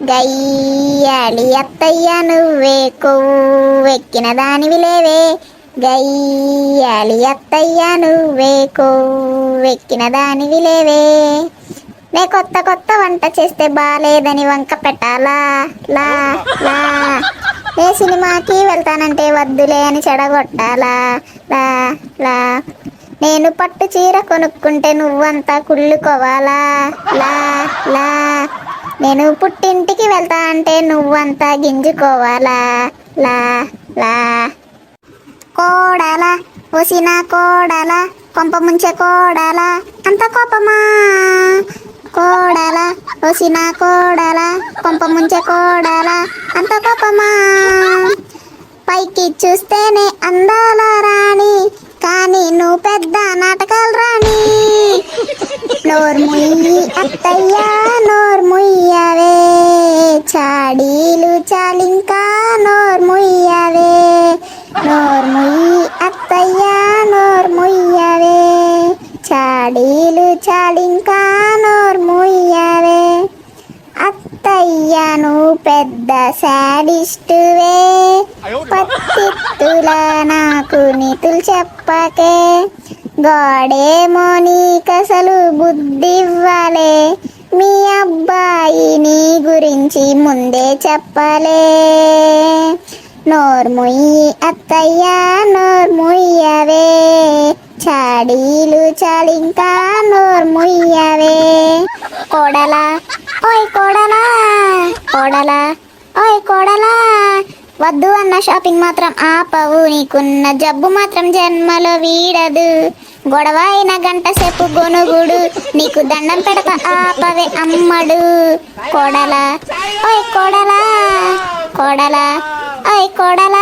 గయ్యాలి అత్తయ్య నువ్వే కొవ్వెక్కిన దానివి లేవే. గయ్యాలి అత్తయ్య నువ్వే కొవ్వెక్కిన దానివి లేవే. నే కొత్త కొత్త వంట చేస్తే బాలేదని వంక పెట్టాలా? లా లా. ఏ సినిమాకి వెళ్తానంటే వద్దులే అని చెడగొట్టాలా? లా లా. నేను పట్టు చీర కొనుక్కుంటే నువ్వంతా కుళ్ళుకోవాలా? లా లా. నేను పుట్టింటికి వెళ్తా అంటే నువ్వంతా గింజుకోవాలా? లా లా. కోడల ఒసిన కోడల కొంప ముంచే కోడల అంత కోపమా? కోడల ఒసిన కోడల కొంప ముంచే కోడల అంత కోపమా? పైకి చూస్తేనే అందాల రాణి కానీ నువ్వు పెద్ద నాటకాలు రాణి. నోర్ముయ్యి అత్తయ్య చాడీలు చాలింకా నోర్ముయ్యవే అత్తయ్య నువ్వు పెద్ద శాడిస్టువే. పత్తిత్తుల నాకు నీతులు చెప్పకే. గోడేమో నీకసలు బుద్ధివ్వాలే. మీ అబ్బాయి నీ గురించి ముందే చెప్పలే. నోర్ముయ్యి అత్తయ్య నోర్ముయ్యవే. చాడీలు చాలింకా నోర్ముయ్యవే కోడలా ఓయ్ కోడలా కోడలా ఓయ్ కోడలా. వద్దు అన్న షాపింగ్ మాత్రం ఆపవు నీకున్న జబ్బు మాత్రం జన్మలో వీడదు. గొడవ అయిన గంట సేపు గొనుగుడు నీకు దండం పెడతా ఆపవే అమ్మడు. కోడలా ఓయ్ కోడలా కోడలా ఓయ్ కోడలా.